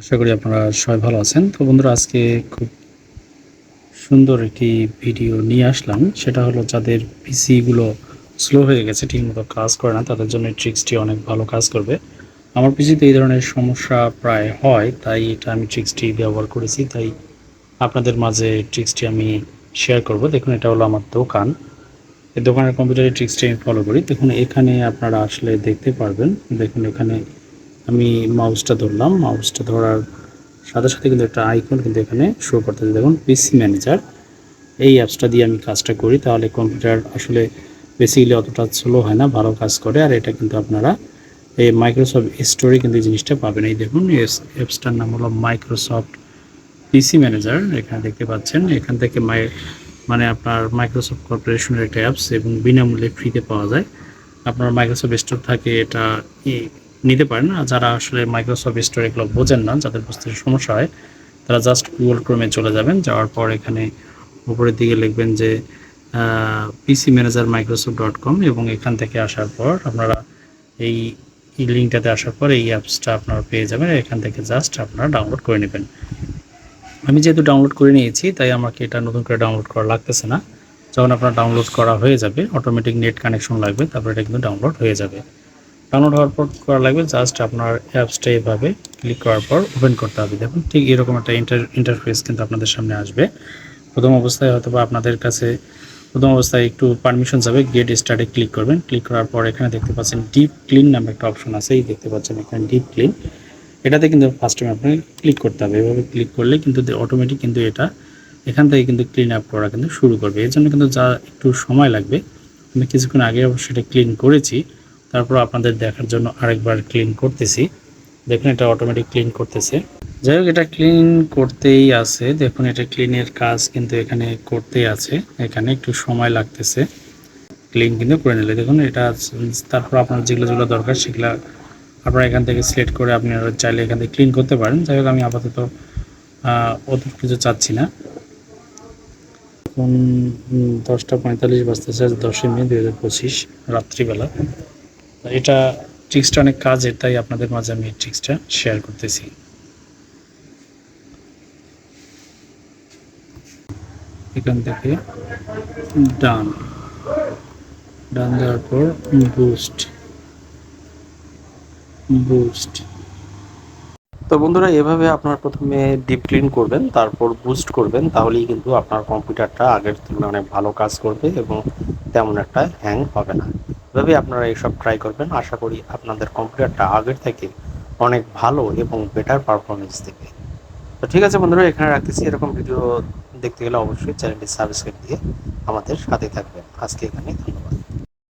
আশা করি আপনারা সবাই ভালো আছেন। তো বন্ধুরা, আজকে খুব সুন্দর একটি ভিডিও নিয়ে আসলাম। সেটা হলো যাদের পিসিগুলো স্লো হয়ে গেছে, ঠিকমতো কাজ করে না, তাদের জন্য ট্রিক্সটি অনেক ভালো কাজ করবে। আমার পিসিতে এই ধরনের সমস্যা প্রায় হয়, তাই এটা আমি ট্রিক্সটি ব্যবহার করেছি, তাই আপনাদের মাঝে ট্রিক্সটি আমি শেয়ার করব। দেখুন, এটা হলো আমার দোকান। এই দোকানের কম্পিউটারের ট্রিক্সটি আমি ফলো করি। দেখুন, এখানে আপনারা আসলে দেখতে পারবেন। দেখুন, এখানে আমি মাউসটা ধরলাম মাউসটা ধরার সাথে সাথে কিন্তু একটা আইকন কিন্তু এখানে শো করতেছে। দেখুন পিসি ম্যানেজার এই অ্যাপসটা দিয়ে আমি কাজটা করি, তাহলে কম্পিউটার আসলে বেসিক্যালি অতটা স্লো হয় না, ভালো কাজ করে। আর এটা কিন্তু আপনারা এই মাইক্রোসফট স্টোরে কিন্তু জিনিসটা পাবেন। এই দেখুন অ্যাপসটার নাম হলো মাইক্রোসফট পিসি ম্যানেজার এখানে দেখতে পাচ্ছেন, এখান থেকে মাই মানে আপনার মাইক্রোসফট কর্পোরেশনের একটা অ্যাপস এবং বিনামূল্যে ফ্রিতে পাওয়া যায়। আপনার মাইক্রোসফট স্টোর থাকে এটা নিতে পারেন আর যারা আসলে মাইক্রোসফট স্টোর এগুলো বোঝেন না, যাদের বুঝতে সমস্যা হয়, তারা জাস্ট গুগল ক্রোমে চলে যাবেন। যাওয়ার পর এখানে উপরের দিকে লিখবেন যে PC manager Microsoft dot com এবং এখান থেকে আসার পর আপনারা এই লিঙ্কটাতে আসার পর এই অ্যাপসটা আপনারা পেয়ে যাবেন। এখান থেকে জাস্ট আপনারা ডাউনলোড করে নেবেন। আমি যেহেতু ডাউনলোড করে নিয়েছি, তাই আমাকে এটা নতুন করে ডাউনলোড করা লাগতেছে না। যখন আপনার ডাউনলোড করা হয়ে যাবে অটোমেটিক নেট কানেকশন লাগবে, তারপর এটা কিন্তু ডাউনলোড হয়ে যাবে। ডাউনলোড হওয়ার পর করা লাগবে জাস্ট আপনার অ্যাপসটা এভাবে ক্লিক করার পর ওপেন করতে হবে। দেখুন, ঠিক এরকম একটা ইন্টার ইন্টারফেস কিন্তু আপনাদের সামনে আসবে। প্রথম অবস্থায় হয়তো বা আপনাদের কাছে, প্রথম অবস্থায় একটু পারমিশন যাবে গেট স্টার্টে ক্লিক করবেন। ক্লিক করার পর এখানে দেখতে পাচ্ছেন ডিপ ক্লিন নামে একটা অপশন আছে, এই দেখতে পাচ্ছেন এখানে ডিপ ক্লিন এটাতে কিন্তু ফার্স্ট টাইম আপনাকে ক্লিক করতে হবে। এভাবে ক্লিক করলে কিন্তু অটোমেটিক কিন্তু এটা এখান থেকে কিন্তু ক্লিন আপ করা কিন্তু শুরু করবে। এর জন্য কিন্তু যা একটু সময় লাগবে, আমি কিছুক্ষণ আগে অবশ্য এটা ক্লিন করেছি। তারপর আপনাদের দেখার জন্য আরেকবার ক্লিন করতেছি। দেখুন, এটা অটোমেটিক ক্লিন করতেছে। যাই হোক, এটা ক্লিন করতেই আছে। দেখুন, এটা ক্লিনের কাজ কিন্তু এখানে করতেই আছে। এখানে একটু সময় লাগতেছে। ক্লিন কিন্তু করে নিলে। দেখুন, এটা তারপর আপনার যেগুলো যেগুলো দরকার সেগুলো আপনারা এখান থেকে সিলেক্ট করে আপনি চাইলে এখান থেকে ক্লিন করতে পারেন। যাই হোক, আমি আপাতত অত কিছু চাচ্ছি না। দশটা পঁয়তাল্লিশ বাজতেছে দশই মে দুই হাজার পঁচিশ, রাত্রিবেলা। এটা ট্রিক্সটা অনেক কাজের, তাই আপনাদের মাঝে আমি এই ট্রিক্সটা শেয়ার করতেছি। এখান থেকে ডান। ডান দেওয়ার পর বুস্ট বুস্ট তো বন্ধুরা, এভাবে আপনার প্রথমে ডিপ ক্লিন করবেন, তারপর বুস্ট করবেন, তাহলেই কিন্তু আপনার কম্পিউটারটা আগের তুলনায় অনেক ভালো কাজ করবে এবং তেমন একটা হ্যাং হবে না। এভাবে আপনারা এইসব ট্রাই করবেন। আশা করি আপনাদের কম্পিউটারটা আগের থেকে অনেক ভালো এবং বেটার পারফরমেন্স দেবে। তো ঠিক আছে বন্ধুরা, এখানে রাখতেছি। এরকম ভিডিও দেখতে গেলে অবশ্যই চ্যানেলটি সাবস্ক্রাইব দিয়ে আমাদের সাথে থাকবেন। আজকে এখানে ধন্যবাদ।